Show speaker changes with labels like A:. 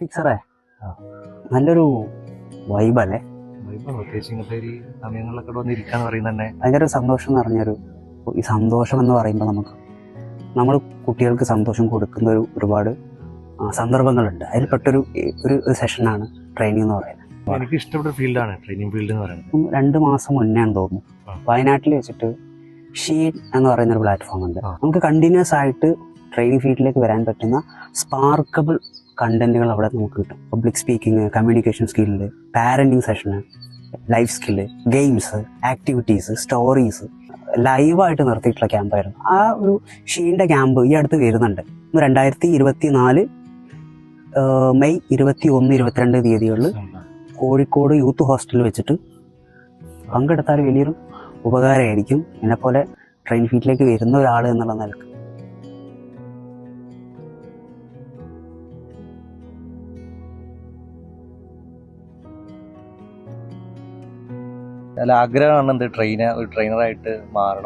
A: ഫിക്സറേ. നല്ലൊരു വൈബല്ലേ
B: ഇപ്പം പ്രത്യേകിച്ച് ഇങ്ങനത്തെ ഒരു സമയങ്ങളിലൊക്കെ ഇവിടെ വന്നിരിക്കാന്ന് പറയുന്നത് തന്നെ
A: ഭയങ്കര ഒരു സന്തോഷം എന്ന് പറഞ്ഞൊരു ഈ സന്തോഷം എന്ന് പറയുമ്പോൾ നമുക്ക് നമ്മൾ കുട്ടികൾക്ക് സന്തോഷം കൊടുക്കുന്ന ഒരു ഒരുപാട് സന്ദർഭങ്ങളുണ്ട്. അതിൽ പെട്ടൊരു ഒരു സെഷനാണ് ട്രെയിനിങ് എന്ന് പറയുന്നത്.
B: എനിക്ക് ഇഷ്ടപ്പെട്ട ഫീൽഡാണ് ട്രെയിനിങ് ഫീൽഡ് എന്ന് പറയുന്നത്.
A: രണ്ട് മാസം മുന്നെയാണെന്ന് തോന്നുന്നു.
B: ആ.
A: വയനാട്ടിൽ വെച്ചിട്ട് ഷീൻ എന്ന് പറയുന്ന ഒരു പ്ലാറ്റ്ഫോം ഉണ്ട്. നമുക്ക് കണ്ടിന്യൂസ് ആയിട്ട് ട്രെയിനിങ് ഫീൽഡിലേക്ക് വരാൻ പറ്റുന്ന സ്പാർക്കബിൾ കണ്ടന്റുകൾ അവിടെ നമുക്ക് കിട്ടും. Public speaking communication skill parenting സെഷന് life skill games activities stories ലൈവായിട്ട് നിർത്തിയിട്ടുള്ള ക്യാമ്പായിരുന്നു ആ ഒരു ഷീന്റെ ക്യാമ്പ് ഈ അടുത്ത് വരുന്നുണ്ട്. രണ്ടായിരത്തി ഇരുപത്തി നാല് മെയ് ഇരുപത്തി ഒന്ന് ഇരുപത്തിരണ്ട് തീയതികളിൽ കോഴിക്കോട് യൂത്ത് ഹോസ്റ്റലിൽ വെച്ചിട്ട് പങ്കെടുത്താൽ വലിയൊരു ഉപകാരമായിരിക്കും. എന്നെപ്പോലെ ട്രെയിൻ ഫീറ്റിലേക്ക് വരുന്ന ഒരാൾ എന്നുള്ള നിലയ്ക്ക്
B: നല്ല ആഗ്രഹമാണ് എന്ത്? ട്രെയിനർ ഒരു ട്രെയിനറായിട്ട് മാറണം.